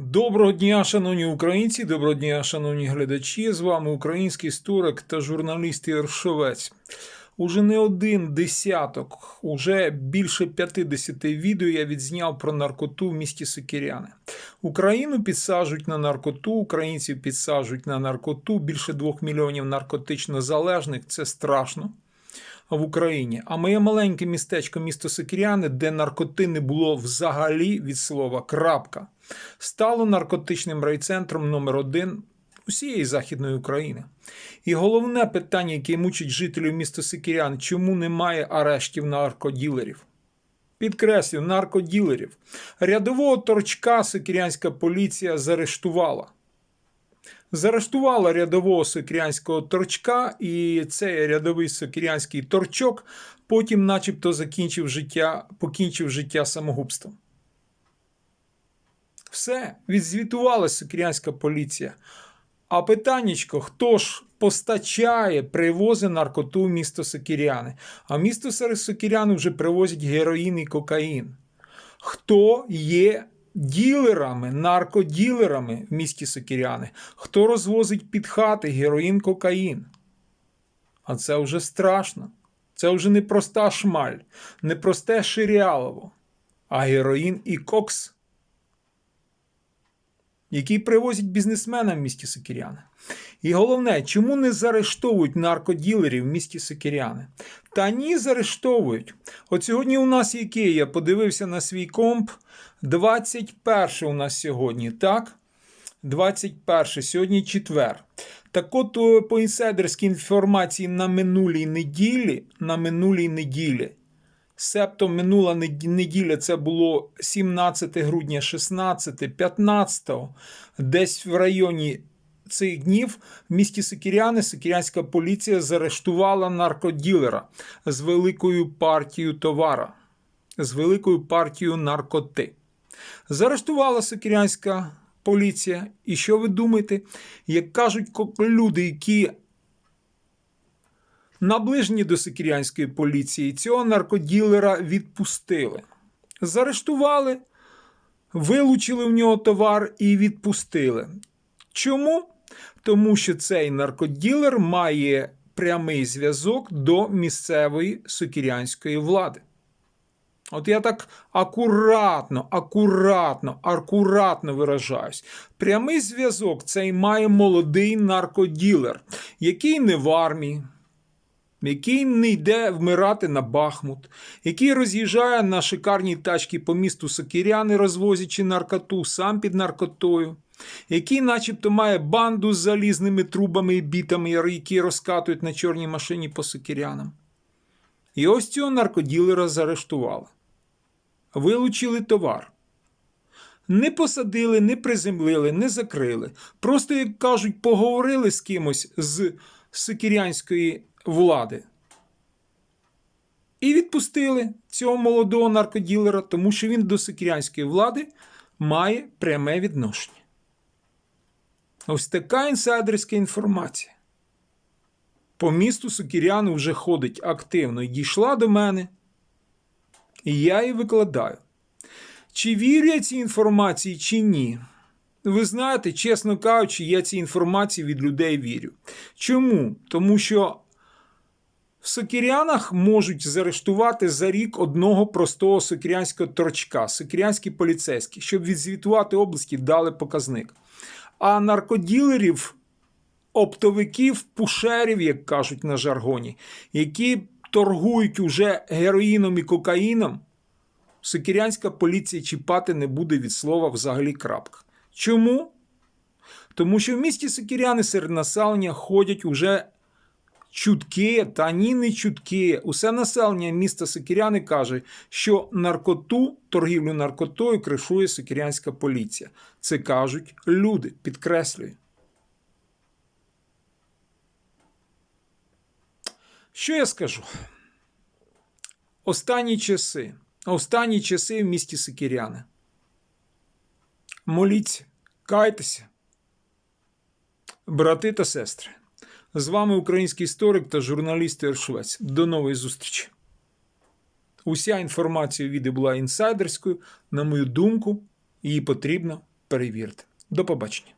Доброго дня, шановні українці, доброго дня, шановні глядачі. З вами український історик та журналіст Єршовець. Уже не один десяток, уже більше 50 відео я відзняв про наркоту в місті Сокиряни. Україну підсаджують на наркоту, українців підсаджують на наркоту. Більше двох мільйонів наркотично залежних. Це страшно в Україні. А моє маленьке містечко, місто Сокиряни, де наркоти не було взагалі від слова крапка, стало наркотичним райцентром номер один усієї Західної України. І головне питання, яке мучить жителів міста Сокирян, чому немає арештів наркоділерів? Підкреслю, наркоділерів. Рядового торчка сокирянська поліція заарештувала. Заарештувала рядового сокирянського торчка, і цей рядовий сокирянський торчок потім, начебто, закінчив життя, покінчив життя самогубством. Все, відзвітувала сокирянська поліція. А питаннячко, хто ж постачає, привозить наркоту в місто Сокиряни? А в місто Сокиряни вже привозять героїн і кокаїн. Хто є ділерами, наркоділерами в місті Сокіряни, Хто розвозить під хати героїн, кокаїн? А це вже страшно. Це вже не проста шмаль, не просте ширялово, а героїн і кокс який привозять бізнесмена в місті Сокиряни. І головне, чому не заарештовують наркоділерів в місті Сокиряни? Та ні, заарештовують. От сьогодні у нас який? Я подивився на свій комп. 21 у нас сьогодні, так? 21, сьогодні четвер. Так от по інсайдерській інформації на минулій неділі, на минулій неділі, Себто минула неділя це було 17 грудня, 16, 15, десь в районі цих днів в місті Сокиряни Сокирянська поліція заарештувала наркоділера з великою партією товара, з великою партією наркоти. Заарештувала Сокирянська поліція. І що ви думаєте? Як кажуть люди, які Наближені до сикірянської поліції цього наркоділера відпустили. Заарештували, вилучили в нього товар і відпустили. Чому? Тому що цей наркоділер має прямий зв'язок до місцевої сокірянської влади. От я так акуратно, акуратно, акуратно виражаюсь. Прямий зв'язок цей має молодий наркоділер, який не в армії, який не йде вмирати на Бахмут, який роз'їжджає на шикарній тачці по місту Сокиряни, розвозячи наркоту, сам під наркотою, який начебто має банду з залізними трубами і бітами, які розкатують на чорній машині по Сокирянам. І ось цього наркоділера заарештували. Вилучили товар. Не посадили, не приземлили, не закрили. Просто, як кажуть, поговорили з кимось з сикірянської влади. І відпустили цього молодого наркоділера, тому що він до сикірянської влади має пряме відношення. Ось така інсайдерська інформація. По місту Сокіряни вже ходить активно і дійшла до мене, і я її викладаю. Чи вірю я цій інформації, чи ні? Ви знаєте, чесно кажучи, я цій інформації від людей вірю. Чому? Тому що в Сокирянах можуть заарештувати за рік одного простого сокирянського торчка, сокирянські поліцейські, щоб відзвітувати області, дали показник. А наркоділерів, оптовиків, пушерів, як кажуть на жаргоні, які торгують уже героїном і кокаїном, сокирянська поліція чіпати не буде від слова взагалі крапка. Чому? Тому що в місті Сокиряни серед населення ходять уже чутки, та ні не чутки. Усе населення міста Сокиряни каже, що наркоту, торгівлю наркотою кришує сокирянська поліція. Це кажуть люди, підкреслюю. Що я скажу? Останні часи, останні часи в місті Сокиряни. Моліться, кайтеся, брати та сестри. З вами український історик та журналіст Ершвець. До нової зустрічі. Уся інформація у відео була інсайдерською. На мою думку, її потрібно перевірити. До побачення.